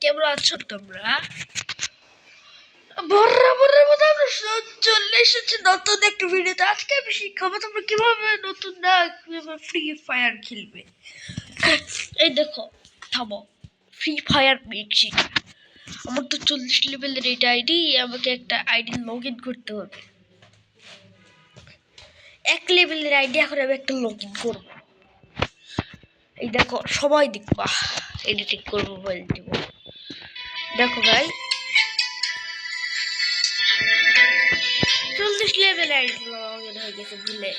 কেমন আছো তোমরা? নতুন একটা আজকে আমি কীভাবে নতুন ফ্রি ফায়ার খেলবে। এই দেখো ফ্রি ফায়ার আমার তো চল্লিশ লেভেলের এইটা আইডি আমাকে একটা আইডি লগ ইন করতে হবে। এক লেভেলের আইডি এখন আমি একটা লগ ইন করব। এই দেখো, সবাই দেখবা। এডিটিং করব বলে দিব। দেখো ভাই। চল্লিশ লেভেল আইডি লগ ইন হয়ে গেছে ভুলে।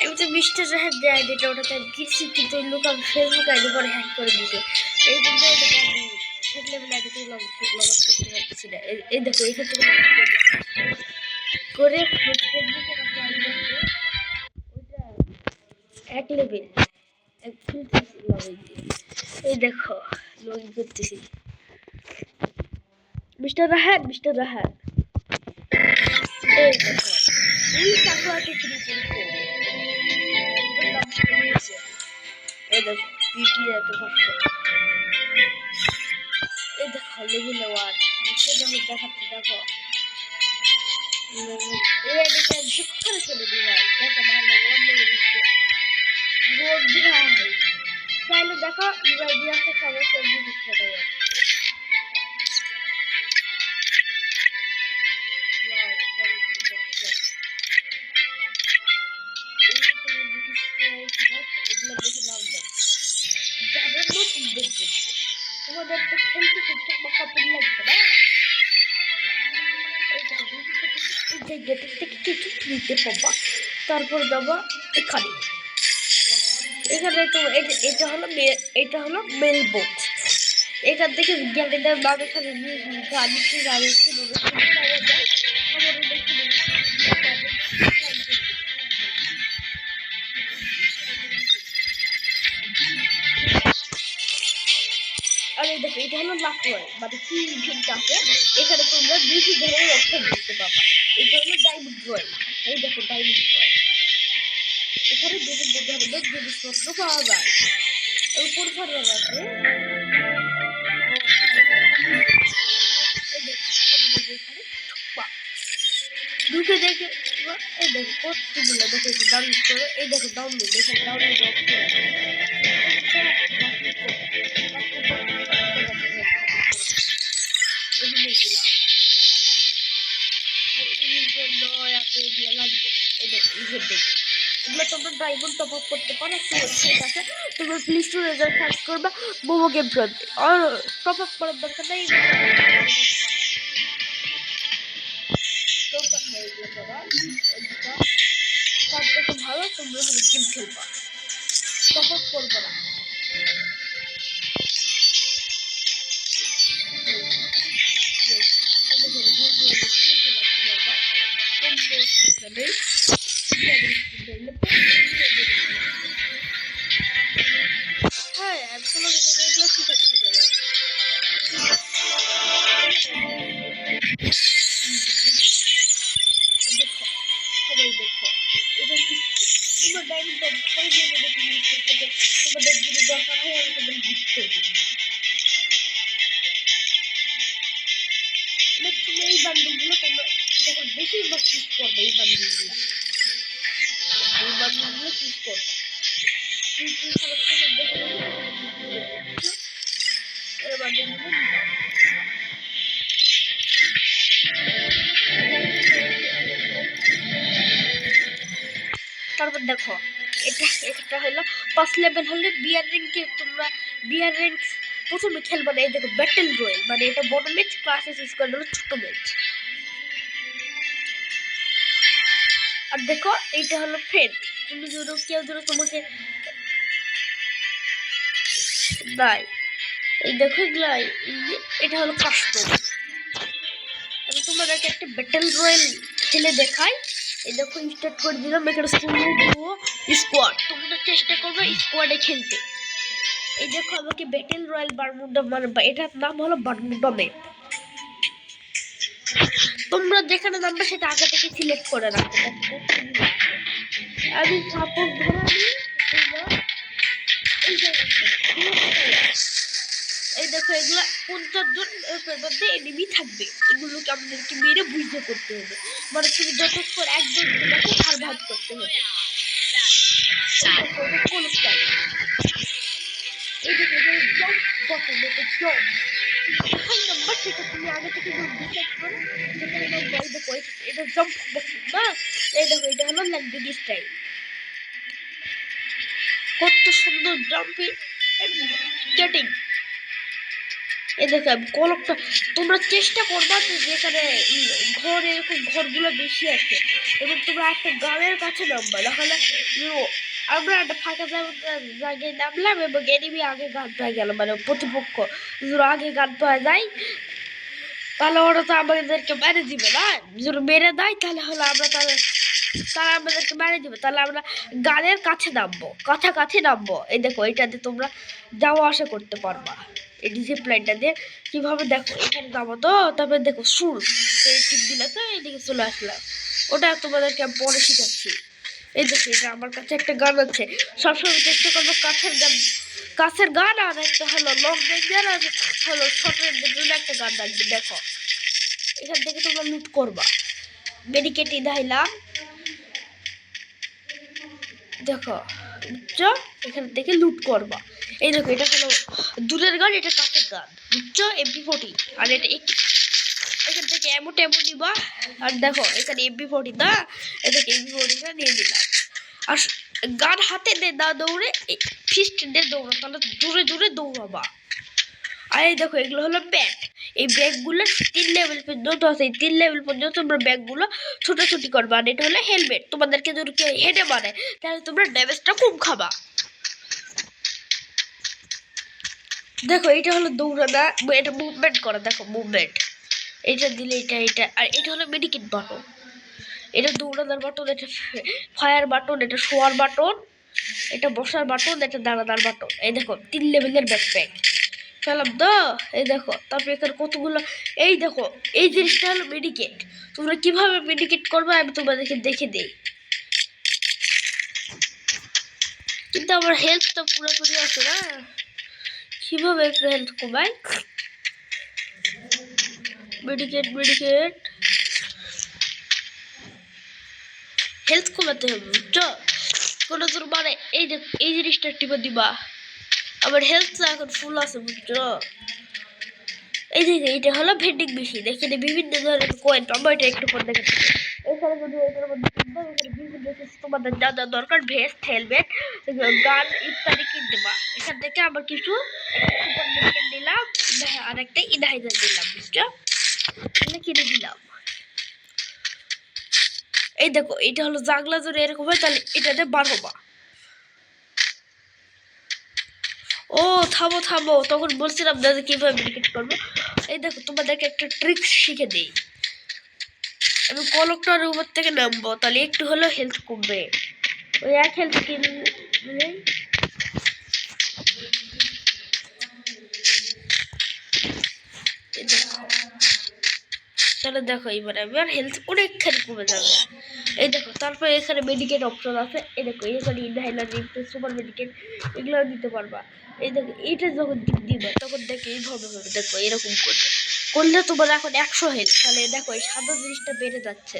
আমি তো বিশটা জাহাজ যে আইডিটা ওটাতে কিনছি কিন্তু লোক আমি ফেসবুক আইডি করে হ্যাক করে দিয়েছে। এই জন্য ওটাকে আমি ষাট লেভেল আইডি থেকে লগ লগ করতে পারছি না। এই- দেখো, এখান থেকে করে ফেসবুকে এক লেভেল এক খুলতেছি লগইন এই দেখো লগইন করতেছি মিস্টার রাহান মিস্টার রাহান এই দেখো এই টাকাতে তুমি কিন্তু এই দেখো পিটি এত কষ্ট এই দেখো লেভেল ওয়ান নিচে দেখো দেখাচ্ছে দেখো এই আইডিটা দুঃখ করে চলে দিই ভাই দেখো ভালো ওয়ান লেভেল বোঝাই তাহলে দেখো ইউআইডি আছে সবাই সবজি দিচ্ছে দেবে তোমাদের তো খেলতে খেলতে আমার কাপড় লাগবে না এই গেটের থেকে কিছু নিতে পাবা তারপর যাবা এখানে এখানে তো এটা- হলো এটা হলো মেল বক্স এখান থেকে গ্যালেন্ডার নাম এখানে গাড়ি কি গাড়ি কি পাওয়া যায়। আমার দেখি আর এই দেখো, এটা হলো লাখ রয় মানে এখানে তোমরা দুইটি ধরনের অপশন দেখতে পাবা। এটা হলো ডায়মন্ড রয় এই দেখো ডায়মন্ড এখানে বিভিন্ন ধরনের জিনিসপত্র পাওয়া যায় উপর ফাটার আছে এই দেখো। ঢুকে দেখে এই দেখো কতগুলো দেখো এই ডাউনলোড করে এই দেখো ডাউনলোড এখানে ডাউনলোড এগুলো তোমরা ডায়মন্ড টপ আপ করতে পারো ওয়েবসাইট আছে? তোমরা প্লে স্টোরে যা সার্চ করবা মোমো গেম ফ্রন্ট আর টপ আপ করার দরকার নেই। ভালো, তোমরা গেম খেলবা। টপ আপ করবে না। হ্যাঁ আমি তোমাকে এগুলো শিখাচ্ছি কেন দেখো সবাই দেখো এটা কি তোমার ডায়মন্ড টপ করে দিয়ে দেবে তুমি ইউজ করতে পারো। তোমাদের তারপর দেখো, এটা এটা হলো পাঁচ লেভেল হলে বিয়ার র্যাঙ্কে তোমরা বিয়ার র্যাঙ্ক প্রথমে খেলবে না, এই দেখো ব্যাটেল রয়েল মানে এটা বড় ম্যাচ ক্লাসেস স্কোয়াড হলো ছোট ম্যাচ আর দেখো, এইটা হলো ফ্রেন্ড তুমি যদি কেউ যদি তোমাকে নাই এই দেখো এগুলা এটা হলো কাস্টম আমি তোমাদেরকে একটা ব্যাটেল রয়্যাল খেলে দেখাই। এই দেখো স্টার্ট করে দিলাম, এখানে সুন্দর দুও স্কোয়াড তোমরা চেষ্টা করবে স্কোয়াডে খেলতে। এই দেখো, আমাকে ব্যাটেল রয়্যাল বারমুডা মানে এটার নাম হলো বারমুডা ম্যাপ তোমরা যেখানে নামবে সেটা আগে থেকে সিলেক্ট করে রাখো। আমি সাপোজ ধরে তোমরা এই এই দেখো, এগুলো পঞ্চাশ জন এর মধ্যে এনিমি থাকবে। এগুলোকে আমাদেরকে মেরে বুঝতে করতে হবে। মানে তুমি যতক্ষণ একজন তোমাকে হার ভাগ করতে হবে। সেটা তুমি জম্প এই দেখো, এটা হলো স্টাইল কত সুন্দর জাম্পিং এই দেখো কলকটা তোমরা চেষ্টা করবা যে যেখানে ঘর এরকম ঘরগুলো বেশি আছে, এবং তোমরা একটা গানের কাছে নামবা উম, আমরা একটা ফাঁকা জায়গা- জায়গায় নামলাম এবং এনিমি আগে গান পায়ে গেল মানে প্রতিপক্ষ যদি আগে গান পাওয়া যায়, তাহলে ওরা তো আমাদেরকে মেরে দিবে না। যদি মেরে দেয়, তাহলে হলো আমরা তাহলে তারা আমাদেরকে মেরে দিবে, তাহলে আমরা গানের কাছে নামবো, কাছাকাছি নামবো। এই দেখো এটাতে তোমরা যাওয়া আসা করতে পারবা। এই ডিসিপ্লাইনটা দিয়ে কীভাবে দেখো, এখানে নামো তো, তারপরে দেখো সুর এই টিপ দিলে তো এইদিকে চলে আসলাম। ওটা তোমাদেরকে আমি পরে শিখাচ্ছি। এই দেখো, এটা আমার কাছে একটা গান আছে। সবসময় চেষ্টা করব কাছের গান কাছের গান আর একটা হলো লং রেঞ্জার আর হলো শর্ট রেঞ্জের জন্য একটা গান রাখবে, দেখো। এখান থেকে তোমরা লুট করবা। মেডিকেট ইধাইলাম দেখো এখান থেকে লুট করবা। এই দেখো, এটা হলো দূরের গান, এটা কাছের গান, বুঝছ? এমপি ফোর্টি আর এটা এখান থেকে এমন টেমো নিবা। আর দেখো, এখানে এমপি ফোর্টি না এটাকে এমপি ফোর্টিটা নিয়ে দিলাম আর গান হাতে নে না দৌড়ে ফিস্ট নে দৌড়ো, তাহলে জোরে জোরে দৌড়াবা। আর এই দেখো, এগুলো হলো ব্যাগ এই ব্যাগগুলো তিন লেভেল পর্যন্ত আছে। এই তিন লেভেল পর্যন্ত তোমরা ব্যাগগুলো ছোটাছুটি করবা। আর এটা হলো হেলমেট তোমাদেরকে যদি কেউ হেডে মারে, তাহলে তোমরা ড্যামেজটা কম খাবা। দেখো এটা হলো দৌড়ানা এটা মুভমেন্ট করা, দেখো মুভমেন্ট এটা দিলে এটা এটা, আর এটা হলো মেডিকেট বাটন এটা দৌড়ানোর বাটন এটা ফায়ার বাটন এটা শোয়ার বাটন এটা বসার বাটন এটা দাঁড়ানোর বাটন এই দেখো, তিন লেভেলের ব্যাকপ্যাক পেলাম তো? এই দেখো, তারপরে এখানে কতগুলো, এই দেখো, এই জিনিসটা হলো মেডিকেট তোমরা কীভাবে মেডিকেট করবে আমি তোমাদেরকে দেখে দিই। কিন্তু আমার হেলথ তো পুরোপুরি আছে না? কীভাবে হেলথ কমাই মেডিকেট মেডিকেট হেলথ কমাতে হবে, বুঝছ? কোনো তোর মানে এই যে, এই জিনিসটা টিপে দিবা। আমার হেলথ এখন ফুল আছে, বুঝছ? এই যে এটা হলো ভেন্ডিং মেশিন এখানে বিভিন্ন ধরনের কয়েন এটা একটু পর দেখে এখানে যদি এটার মধ্যে বিভিন্ন তোমাদের যা যা দরকার ভেস্ট হেলমেট, গান ইত্যাদি কিনতে বা এখান থেকে আবার কিছু দিলাম আর একটা ইনহাইজার দিলাম, বুঝছ? কিনে দিলাম। এই দেখো, এটা হলো জাগলা যদি এরকম হয়, তাহলে এটাতে বার হবা। ও, থামো থামো, তখন বলছিলাম দাদা কীভাবে মেডিকেট করব। এই দেখো, তোমাদেরকে একটা ট্রিক্স শিখে দিই। আমি কলকটার উপর থেকে নামবো, তাহলে একটু হলেও হেলথ কমবে। ওই এক হেলথ কিনলে দেখো। তাহলে দেখো এবার আমার হেলথ অনেকখানি কমে যাবে। এই দেখো, তারপরে এখানে মেডিকেট অপশন আছে। এই দেখো, এখানে ইনহাইলার সুপার মেডিকেট এগুলো দিতে পারবা। এই দেখো, এইটা যখন দিবে, তখন দেখো এইভাবে হবে। দেখো, এরকম করবে। করলে তোমার এখন একশো হেলথ তাহলে দেখো এই সাদা জিনিসটা বেড়ে যাচ্ছে।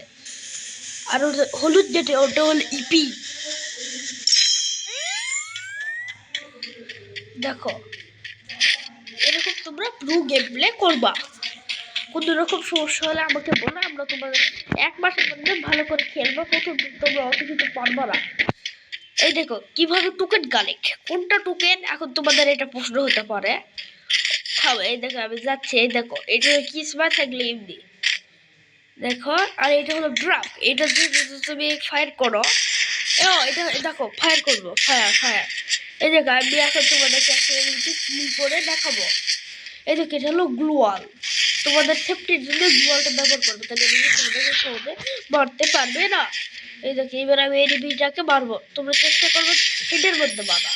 আর হলুদ যেটা, ওটা হল ইপি দেখো, এরকম তোমরা ব্লু গেম প্লে করবা। কোনো রকম সমস্যা হলে আমাকে বলো, আমরা তোমার এক মাসের মধ্যে ভালো করে খেলব প্রথম তোমরা অত কিছু পারব না। এই দেখো, কীভাবে টোকেন কালেক্ট কোনটা টোকেন এখন তোমাদের এটা প্রশ্ন হতে পারে। খাও এই দেখো আমি যাচ্ছি, এই দেখো, এটা কি স্মার্ট থাকলে এমনি দেখো, আর এটা হলো ড্রাপ এটা যদি তুমি ফায়ার করো এটা, দেখো ফায়ার করব ফায়ার ফায়ার এই দেখো, আমি এখন তোমাদেরকে করে দেখাবো। এই দেখো, এটা হলো গ্লুয়াল তোমাদের সেফটির জন্য গ্লুয়ালটা ব্যবহার করবে, তাহলে তোমাদেরকে সহজে মারতে পারবে না। এই দেখো, এবার আমি এনিমিটাকে মারবো তোমরা চেষ্টা করবে হেডের মধ্যে মারা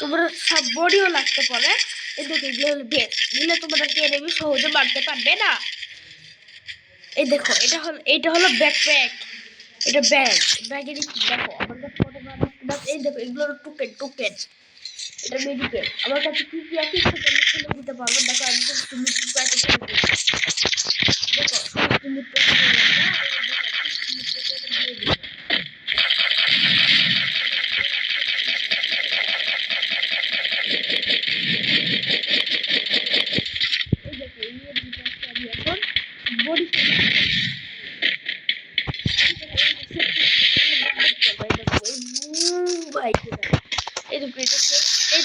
তোমরা সব বডিও লাগতে পারে। দেখো সহজে মারতে পারবে না। এই দেখো এটা হলো এটা হলো ব্যাকপ্যাক এটা ব্যাগ ব্যাগের দেখো বার আছে, বাস এই দেখো এগুলো হলো টোকেন টোকেন এটা মেডিকেল আমার কাছে কি কি আছে সেটা ফেলে দিতে পারব। দেখো আমি তো মৃত্যু প্যাকেট দেখো মৃত্যু প্যাকেট দিয়ে দিই এই দেখো এই মেডিকেলটা আমি এখন বডি এই দেখো এটা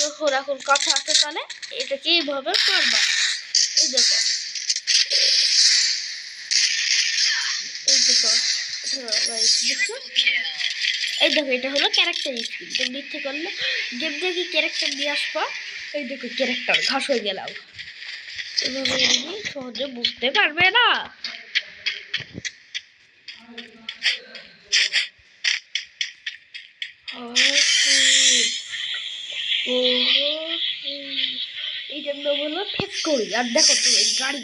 দেখো এখন কাছে আসে তাহলে করবা? এই দেখো। এই দেখো এই দেখো, এটা হলো ক্যারেক্টার স্কিল। তুমি ইচ্ছে করলে গেম থেকে ক্যারেক্টার নিয়ে আসবা। এই দেখো ক্যারেক্টার ঘাস হয়ে গেলাম। এভাবে সহজে বুঝতে পারবে না। এইটার হলো ফ্যাক্টরি আর দেখো গাড়ি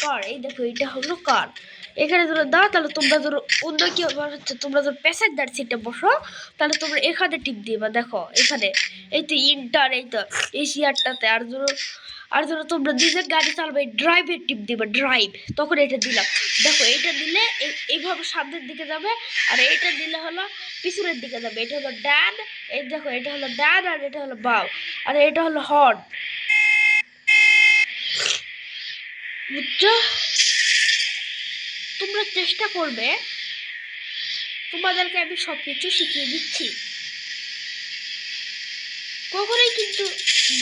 কার? এই দেখো এটা হলো কার? এখানে ধরো তাহলে তোমরা ধরো অন্য কি তোমরা বসো, তাহলে তোমরা এখানে টিপ দিবা, দেখো, এখানে। এই তো ইন্টার, এই তো এই চেয়ারটাতে আর ধরো আর ধরো তোমরা নিজে গাড়ি চালাবে ড্রাইভের টিপ দিবা ড্রাইভ তখন এটা দিলাম। দেখো, এটা দিলে এই- এইভাবে সামনের দিকে যাবে, আর এটা দিলে হলো পিছনের দিকে যাবে। এটা হলো ডান, এই দেখো, এটা হলো ডান আর এটা হলো বাউ আর এটা হলো হর্ন বুঝছ? তোমরা চেষ্টা করবে। তোমাদেরকে আমি সব কিছু শিখিয়ে দিচ্ছি। কখনোই কিন্তু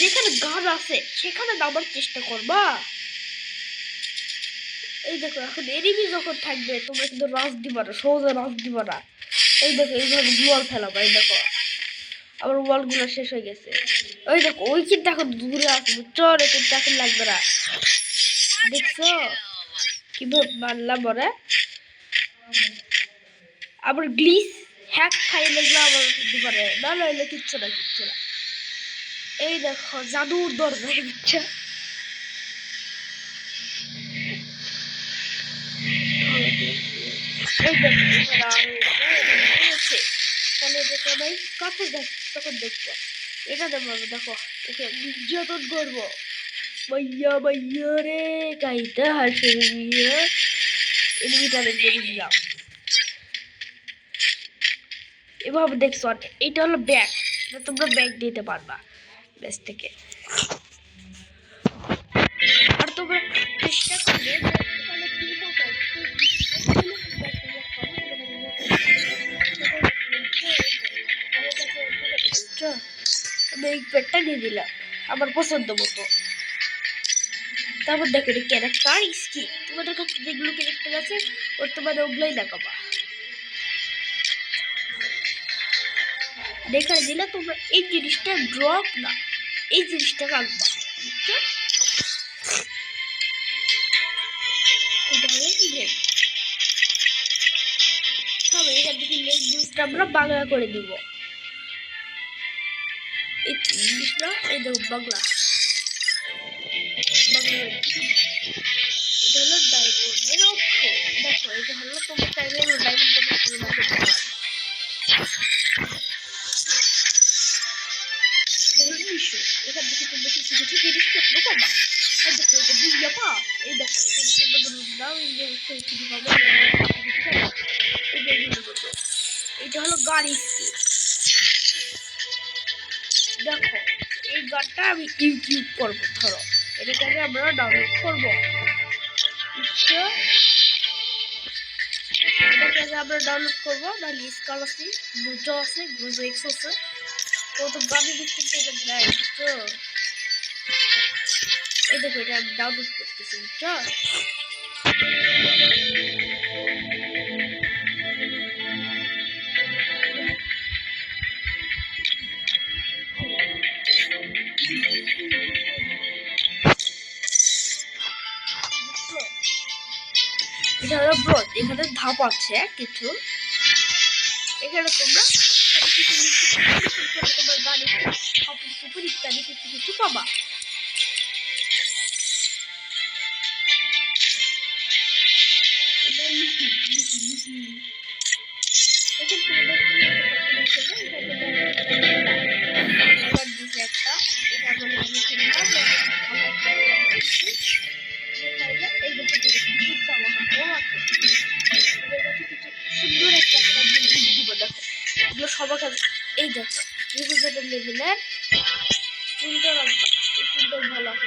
যেখানে গান আছে, সেখানে নামার চেষ্টা করবা। এই দেখো, এখন এনিমি যখন থাকবে, তোমরা কিন্তু রাস দিবা না সহজে রাস দিবা না। এই দেখো, এইভাবে গ্লোয়াল ফেলাবা, এই দেখো। আবার ওয়ালগুলো শেষ হয়ে গেছে। ওই দেখো, ওই কিন্তু এখন দূরে আছে, বুঝছ? রে কিন্তু এখন লাগবে না। দেখছ? কীভাবে মারলাম ওরা? আবার গ্লিস হ্যাক খাইলে গেলে আবার দিতে পারে না নইলে কিচ্ছু না কিচ্ছু না। এই দেখো, জাদুর দরজা বুঝছ এই দেখো এখানে আরও রয়েছে। তাহলে দেখো ভাই দেখ এটা দেখো ভাইয়া ভাইয়া রে এভাবে দেখছ, এটা হলো ব্যাগ তোমরা ব্যাগ দিতে পারবা। ব্যাস থেকে। আর তোমরা চেষ্টা করবে পছন্দ মতো। তারপর দেখো যেগুলো ক্যারেক্টার আছে ওর তোমাদের ওগুলোই দিলে তোমরা এই জিনিসটা ড্রপ না। এই জিনিসটা রাখবা এটা হলো জিনিসটা আমরা বাংলা করে দিব। এই জিনিসটা এই বাংলা। বাংলা। এটা হলো অক্ষর। দেখো, এটা হলো তোমার এটা হলো গাড়ি দেখো এই গানটা আমি ইউটিউব করব ধরো এটাকে আমরা ডাউনলোড করব আমরা ডাউনলোড করব নাহলে স্কাল আছে গুজো আছে গুজো এক্স আছে তো তো গানে দিচ্ছে এটা দেয় বুঝছ এই দেখো, এটা ডাউনলোড করতেছি, বুঝছ? এটা হলো ব্রোথ এখানে ধাপ আছে কিছু এখানে তোমরা কিছু তোমার গাড়ি কাপড় চোপড় ইত্যাদি কিছু কিছু পাবা সবার কাছে এই দেখো। লেভেলের রাখবা এই চুলটা ভালো আছে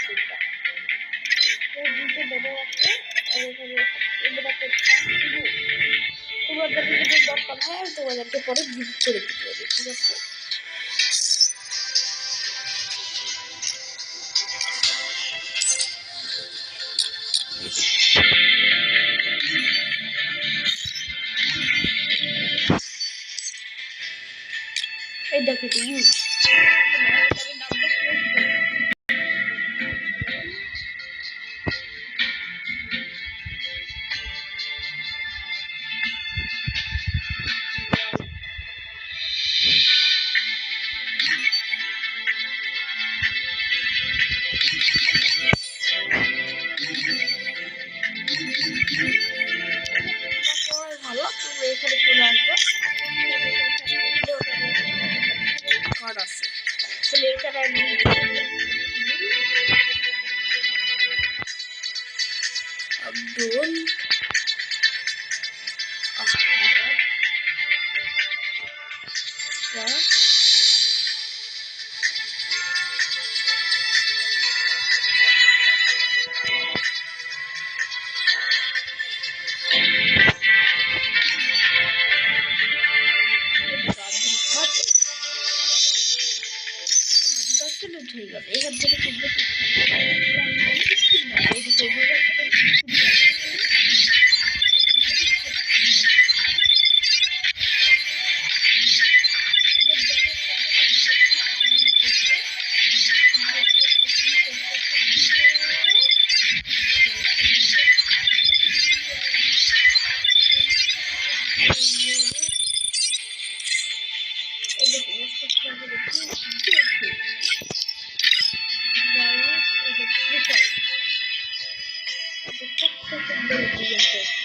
দিব। পরে গিফট করে দিতে পারি ঠিক আছে এই দেখো ইউজ ভালো তুমি এখানে চলে হয়ে যাবে এখান থেকে তুলবে ভালো ভালো লাগবে